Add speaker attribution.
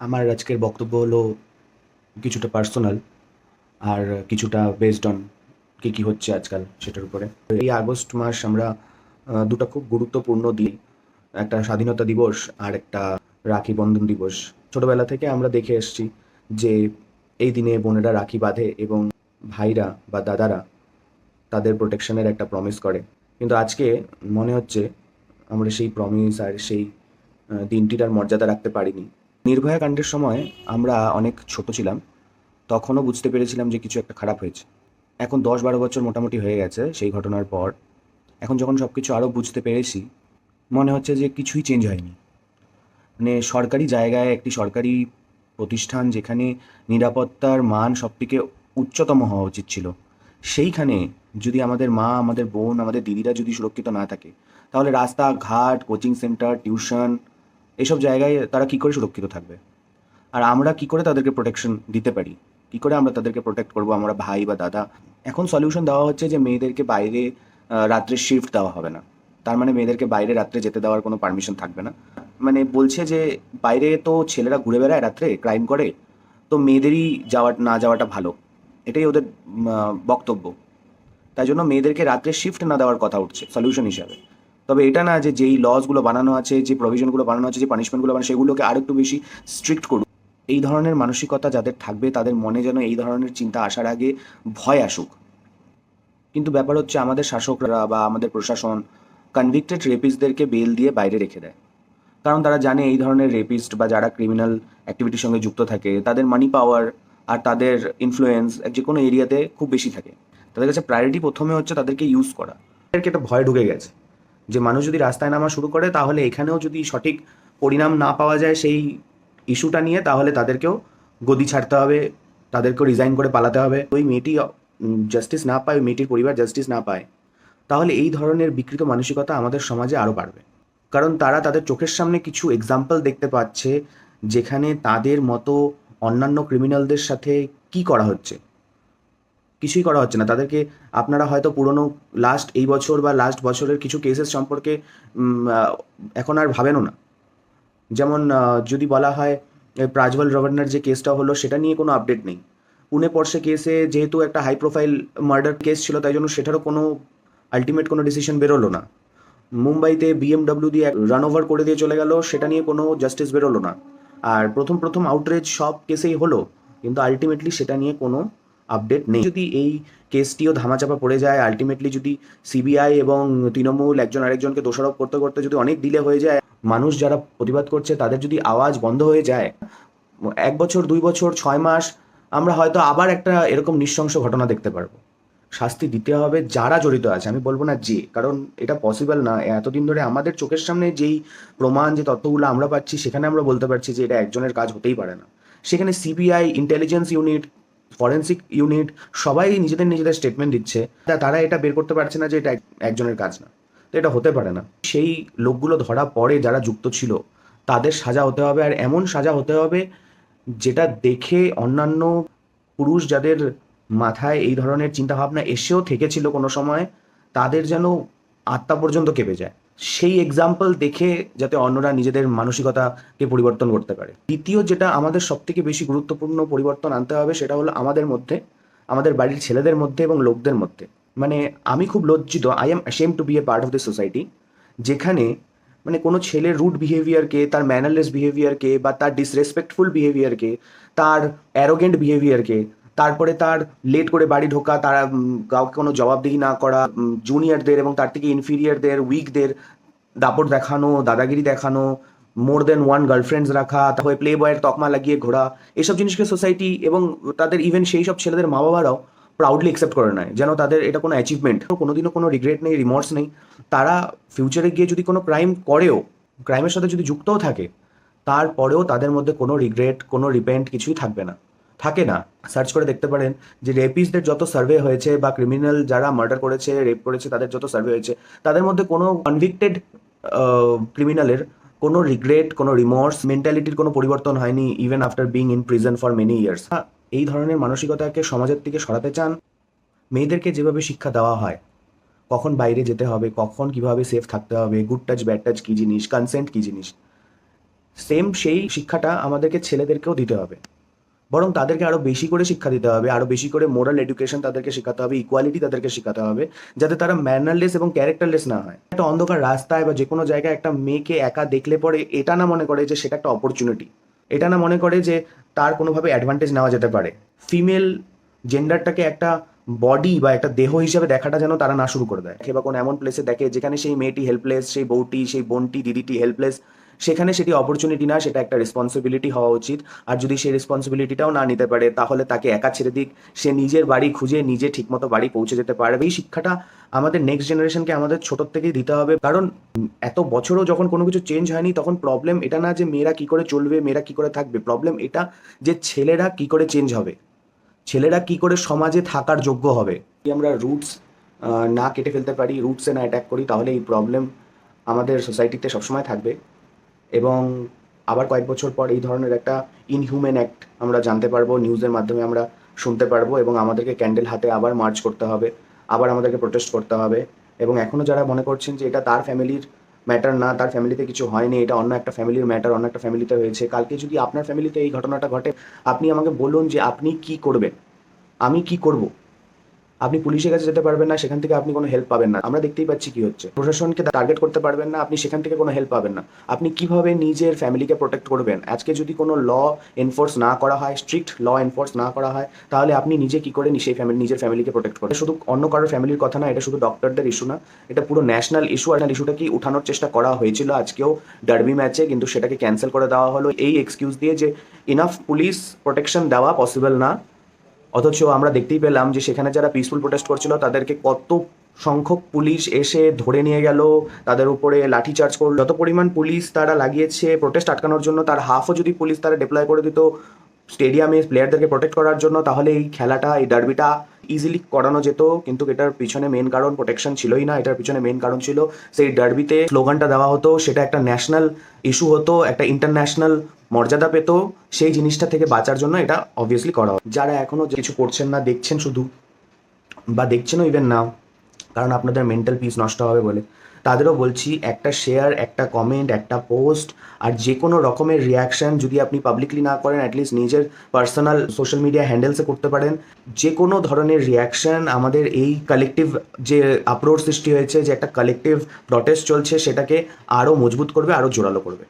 Speaker 1: আমার আজকের বক্তব্য হলো কিছুটা পার্সোনাল আর কিছুটা বেসড অন কী কী হচ্ছে আজকাল সেটার উপরে। এই আগস্ট মাস আমরা দুটো খুব গুরুত্বপূর্ণ দিন, একটা স্বাধীনতা দিবস আর একটা রাখি বন্ধন দিবস। ছোটবেলা থেকে আমরা দেখে এসেছি যে এই দিনে বোনেরা রাখি বাঁধে এবং ভাইরা বা দাদারা তাদের প্রোটেকশনের একটা প্রমিস করে। কিন্তু আজকে মনে হচ্ছে আমরা সেই প্রমিস আর সেই দিনটির মর্যাদা রাখতে পারিনি। নির্ভয়া কাণ্ডের সময় আমরা অনেক ছোট ছিলাম, তখনও বুঝতে পেরেছিলাম যে কিছু একটা খারাপ হয়েছে। এখন দশ বারো বছর মোটামুটি হয়ে গেছে সেই ঘটনার পর। এখন যখন সব কিছু আরও বুঝতে পেরেছি, মনে হচ্ছে যে কিছুই চেঞ্জ হয়নি। মানে সরকারি জায়গায় একটি সরকারি প্রতিষ্ঠান যেখানে নিরাপত্তার মান সবথেকে উচ্চতম হওয়া উচিত ছিল, সেইখানে যদি আমাদের মা, আমাদের বোন, আমাদের দিদিরা যদি সুরক্ষিত না থাকে, তাহলে রাস্তা ঘাট কোচিং সেন্টার টিউশন এসব জায়গায় তারা কি করে সুরক্ষিত থাকবে? আর আমরা কি করে তাদেরকে প্রোটেকশন দিতে পারি? কি করে আমরা তাদেরকে প্রোটেক্ট করব? আমরা ভাই বা দাদা? এখন সলিউশন দেওয়া হচ্ছে যে মেয়েদেরকে বাইরে রাত্রে শিফট দেওয়া হবে না। তার মানে মেয়েদেরকে বাইরে রাত্রে যেতে দেওয়ার কোনো পারমিশন থাকবে না। মানে বলছে যে বাইরে তো ছেলেরা ঘুরে বেড়ায় রাত্রে ক্রাইম করে। তো মেয়েদেরই যাওয়া না যাওয়াটা ভালো। এটাই ওদের বক্তব্য। তাই জন্য মেয়েদেরকে রাত্রে শিফট না দেওয়ার কথা উঠছে সলিউশন হিসাবে। তবে এটা না যে যেই লসগুলো বানানো আছে, যে প্রভিশনগুলো বানানো আছে, যে পানিশমেন্টগুলো বানানো সেগুলোকে আরেকটু বেশি স্ট্রিক্ট করুক। এই ধরনের মানসিকতা যাদের থাকবে, তাদের মনে যেন এই ধরনের চিন্তা আসার আগে ভয় আসুক। কিন্তু ব্যাপার হচ্ছে আমাদের শাসকরা বা আমাদের প্রশাসন কনভিক্টেড রেপিস্টদেরকে বেল দিয়ে বাইরে রেখে দেয়। কারণ তারা জানে এই ধরনের রেপিস্ট বা যারা ক্রিমিনাল অ্যাক্টিভিটির সঙ্গে যুক্ত থাকে, তাদের মানি পাওয়ার আর তাদের ইনফ্লুয়েন্স যে কোনো এরিয়াতে খুব বেশি থাকে। তাদের কাছে প্রায়োরিটি প্রথমে হচ্ছে তাদেরকে ইউজ করা। তাদেরকে একটা ভয় ঢুকে গেছে। যে মানুষ যদি রাস্তায় নামা শুরু করে, তাহলে এখানেও যদি সঠিক পরিণাম না পাওয়া যায় সেই ইস্যুটা নিয়ে, তাহলে তাদেরকেও গদি ছাড়তে হবে, তাদেরকেও রিজাইন করে পালাতে হবে। ওই মেয়েটি জাস্টিস না পায়, ওই মেয়েটির পরিবার জাস্টিস না পায়, তাহলে এই ধরনের বিকৃত মানসিকতা আমাদের সমাজে আরও বাড়বে। কারণ তারা তাদের চোখের সামনে কিছু এক্সাম্পল দেখতে পাচ্ছে, যেখানে তাদের মতো অন্যান্য ক্রিমিনালদের সাথে কি করা হচ্ছে। কিছুই করা হচ্ছে না। তাদেরকে আপনারা হয়তো পুরনো লাস্ট এই বছর বা লাস্ট বছরের কিছু কেসেস সম্পর্কে এখন আর ভাবেনও না। যেমন যদি বলা হয় প্রাজওয়াল রবন্নার যে কেসটা হলো, সেটা নিয়ে কোনো আপডেট নেই। পুনে পর্ষে কেসে যেহেতু একটা হাই প্রোফাইল মার্ডার কেস ছিল, তাই জন্য সেটারও কোনো আলটিমেট কোনো ডিসিশন বেরোলো না। মুম্বাইতে বিএমডব্লিউ দিয়ে রান ওভার করে দিয়ে চলে গেল, সেটা নিয়ে কোনো জাস্টিস বেরোলো না। আর প্রথম প্রথম আউটরেজ সব কেসেই হলো, কিন্তু আলটিমেটলি সেটা নিয়ে কোনো আপডেট নেই। যদি এই কেসটিও ধামাচাপা পড়ে যায় আলটিমেটলি যদি সিবিআই এবং তৃণমূল একজন আরেকজনকে দোষারোপ করতে করতে যদি অনেক ডিলে হয়ে যায়, মানুষ যারা প্রতিবাদ করছে তাদের যদি আওয়াজ বন্ধ হয়ে যায়, এক বছর, দুই বছর, ছয় মাস, আমরা হয়তো আবার একটা এরকম নৃশংস ঘটনা দেখতে পারব। শাস্তি দিতে হবে যারা জড়িত আছে, আমি বলব না যে, কারণ এটা পসিবল না। এতদিন ধরে আমাদের চোখের সামনে যেই প্রমাণ, যে তথ্যগুলো আমরা পাচ্ছি, সেখানে আমরা বলতে পারছি যে এটা একজনের কাজ হতেই পারে না। সেখানে CBI intelligence unit forensic unit সবাই নিজেদের নিজেদের স্টেটমেন্ট দিচ্ছে। তারা এটা বের করতে পারছে না যে এটা এক- একজনের কাজ না। তো এটা হতে পারে না। সেই লোকগুলো ধরা পড়ে যারা যুক্ত ছিল, তাদের সাজা হতে হবে। আর এমন সাজা হতে হবে যেটা দেখে অন্যান্য পুরুষ যাদের মাথায় এই ধরনের চিন্তাভাবনা এসেও থেকেছিল কোনো সময়, তাদের যেন আত্মা পর্যন্ত কেঁপে যায়। সেই এক্সাম্পল দেখে যাতে অন্যরা নিজেদের মানসিকতাকে পরিবর্তন করতে পারে। দ্বিতীয় যেটা আমাদের সব থেকে বেশি গুরুত্বপূর্ণ পরিবর্তন আনতে হবে সেটা হলো আমাদের মধ্যে, আমাদের বাড়ির ছেলেদের মধ্যে এবং লোকদের মধ্যে। মানে আমি খুব লজ্জিত I am ashamed to be a part of the society যেখানে মানে কোনো ছেলের রুট বিহেভিয়ারকে তার ম্যানারলেস বিহেভিয়ারকে বা তার ডিসরেসপেক্টফুল বিহেভিয়ারকে তার অ্যারোগেন্ট বিহেভিয়ারকে তারপরে তার লেট করে বাড়ি ঢোকা, তারা কাউকে কোনো জবাবদিহি না করা জুনিয়রদের এবং তার থেকে ইনফিরিয়ারদের উইকদের দাপট দেখানো, দাদাগিরি দেখানো মোর দেন ওয়ান গার্লফ্রেন্ডস রাখা তারপরে প্লে বয়ের তকমা লাগিয়ে ঘোরা, এসব জিনিসকে সোসাইটি এবং তাদের ইভেন সেই সব ছেলেদের মা বাবারাও প্রাউডলি অ্যাকসেপ্ট করে নেয়, যেন তাদের এটা কোনো অ্যাচিভমেন্ট কোনোদিনও কোনো রিগ্রেট নেই রিমর্স নেই। তারা ফিউচারে গিয়ে যদি কোনো ক্রাইম করেও ক্রাইমের সাথে যদি যুক্তও থাকে, তারপরেও তাদের মধ্যে কোনো রিগ্রেট কোনো রিপেন্ট কিছুই থাকবে না। থাকে না। সার্চ করে দেখতে পারেন যে রেপিসদের যত সার্ভে হয়েছে বা ক্রিমিনাল যারা মার্ডার করেছে রেপ করেছে, তাদের যত সার্ভে হয়েছে, তাদের মধ্যে কোনো কনভিক্টেড ক্রিমিনালের কোনো রিগ্রেট কোনো রিমোর্স মেন্টালিটির কোনো পরিবর্তন হয়নি even after being in prison for many years এই ধরনের মানসিকতাকে সমাজের থেকে সরাতে চান। মেয়েদেরকে যেভাবে শিক্ষা দেওয়া হয়, কখন বাইরে যেতে হবে, কখন কীভাবে সেফ থাকতে হবে গুড টাচ ব্যাড টাচ কী জিনিস কনসেন্ট কী জিনিস সেম সেই শিক্ষাটা আমাদেরকে ছেলেদেরকেও দিতে হবে। বরং তাদেরকে আরও বেশি করে শিক্ষা দিতে হবে, আরও বেশি করে মোরাল এডুকেশন তাদেরকে শেখাতে হবে ইকুয়ালিটি তাদেরকে শেখাতে হবে, যাতে তারা ম্যানারলেস এবং ক্যারেক্টারলেস না হয়। একটা অন্ধকার রাস্তায় বা যে কোনো জায়গায় একটা মেয়েকে একা দেখলে পরে এটা না মনে করে যে সেটা একটা অপরচুনিটি এটা না মনে করে যে তার কোনোভাবে অ্যাডভান্টেজ নেওয়া যেতে পারে। ফিমেল জেন্ডারটাকে একটা বডি বা একটা দেহ হিসেবে দেখাটা যেন তারা না শুরু করে দেয়। বা কোনো এমন প্লেসে দেখে যেখানে সেই মেয়েটি হেল্পলেস সেই বউটি, সেই বোনটি, দিদিটি হেল্পলেস সেখানে সেটি অপরচুনিটি না, সেটা একটা রেসপন্সিবিলিটি হওয়া উচিত। আর যদি সেই রেসপন্সিবিলিটিটাও না নিতে পারে, তাহলে তাকে একা ছেড়ে দিক। সে নিজের বাড়ি খুঁজে নিজে ঠিকমতো বাড়ি পৌঁছে যেতে পারবে। এই শিক্ষাটা আমাদের নেক্সট জেনারেশনকে আমাদের ছোটোর থেকেই দিতে হবে। কারণ এত বছরও যখন কোনো কিছু চেঞ্জ হয়নি, তখন প্রবলেম এটা না যে মেয়েরা কি করে চলবে, মেয়েরা কি করে থাকবে। প্রবলেম এটা যে ছেলেরা কি করে চেঞ্জ হবে। ছেলেরা কি করে সমাজে থাকার যোগ্য হবে। আমরা রুটস না কেটে ফেলতে পারি রুটসে না অ্যাটাক করি, তাহলে এই প্রবলেম আমাদের সোসাইটিতে সবসময় থাকবে। এবং আবার কয়েক বছর পর এই ধরনের একটা ইনহিউম্যান অ্যাক্ট আমরা জানতে পারব নিউজের মাধ্যমে আমরা শুনতে পারব এবং আমাদেরকে ক্যান্ডেল হাতে আবার মার্চ করতে হবে, আবার আমাদেরকে প্রোটেস্ট করতে হবে এবং এখনও যারা মনে করছেন যে এটা তার ফ্যামিলির ম্যাটার না, তার ফ্যামিলিতে কিছু হয়নি, এটা অন্য একটা ফ্যামিলির ম্যাটার অন্য একটা ফ্যামিলিতে হয়েছে, কালকে যদি আপনার ফ্যামিলিতে এই ঘটনাটা ঘটে, আপনি আমাকে বলুন যে আপনি কি করবেন? আমি কি করব? আপনি পুলিশের কাছে যেতে পারবেন না, সেখান থেকে আপনি কোনো হেল্প পাবেন না। আমরা দেখতেই পাচ্ছি কি হচ্ছে। প্রশাসনকে টার্গেট করতে পারবেন না, আপনি সেখান থেকে কোনো হেল্প পাবেন না। আপনি কীভাবে নিজের ফ্যামিলিকে প্রোটেক্ট করবেন? আজকে যদি কোনো ল এনফোর্স না করা হয় স্ট্রিক্ট ল এনফোর্স না করা হয়, তাহলে আপনি নিজে কি করে সেই ফ্যামিলি নিজের ফ্যামিলিকে প্রোটেক্ট করেন শুধু অন্য কারোর ফ্যামিলির কথা না, এটা শুধু ডক্টরদের ইস্যু না, এটা পুরো ন্যাশনাল ইস্যু আর ইস্যুটা কি উঠানোর চেষ্টা করা হয়েছিল আজকেও ডার্বি ম্যাচে কিন্তু সেটাকে ক্যান্সেল করে দেওয়া হলো। এই এক্সকিউজ দিয়ে যে ইনাফ পুলিশ প্রোটেকশন দেওয়া পসিবল না অথচ আমরা দেখতেই পেলাম যে সেখানে যারা পিসফুল প্রোটেস্ট করছিল, তাদেরকে কত সংখ্যক পুলিশ এসে ধরে নিয়ে গেল, তাদের উপরে লাঠিচার্জ করল। যত পরিমাণ পুলিশ তারা লাগিয়েছে প্রোটেস্ট আটকানোর জন্য, তার হাফও যদি পুলিশ তারা ডিপ্লয় করে দিত স্টেডিয়ামে প্লেয়ারদেরকে প্রোটেক্ট করার জন্য, তাহলে এই খেলাটা, এই ডার্বিটা ইজিলি করানো যেত, কিন্তু এটার পিছনে মেন কারণ প্রোটেকশন ছিলই না, এটার পিছনে মেন কারণ ছিল সেই ডার্বিতে স্লোগানটা দেওয়া হতো, সেটা একটা ন্যাশনাল ইস্যু হতো, একটা ইন্টারন্যাশনাল মর্যাদা পেত, সেই জিনিসটা থেকে বাঁচার জন্য এটা অবভিয়াসলি করা হয় যারা এখনও কিছু করছেন না, দেখছেন শুধু বা দেখছেনও ইভেন না কারণ আপনাদের মেন্টাল পিস নষ্ট হবে বলে। তাদেরও বলছি, একটা শেয়ার একটা কমেন্ট একটা পোস্ট আর যে কোনো রকমের রিয়াকশান যদি আপনি পাবলিকলি না করেন অ্যাটলিস্ট নিজের পার্সোনাল সোশ্যাল মিডিয়া হ্যান্ডেলসে করতে পারেন। যে কোনো ধরনের রিয়াকশান আমাদের এই কালেকটিভ যে আপ্রোর সৃষ্টি হয়েছে, যে একটা কালেকটিভ প্রটেস্ট চলছে, সেটাকে আরও মজবুত করবে আরও জোরালো করবে।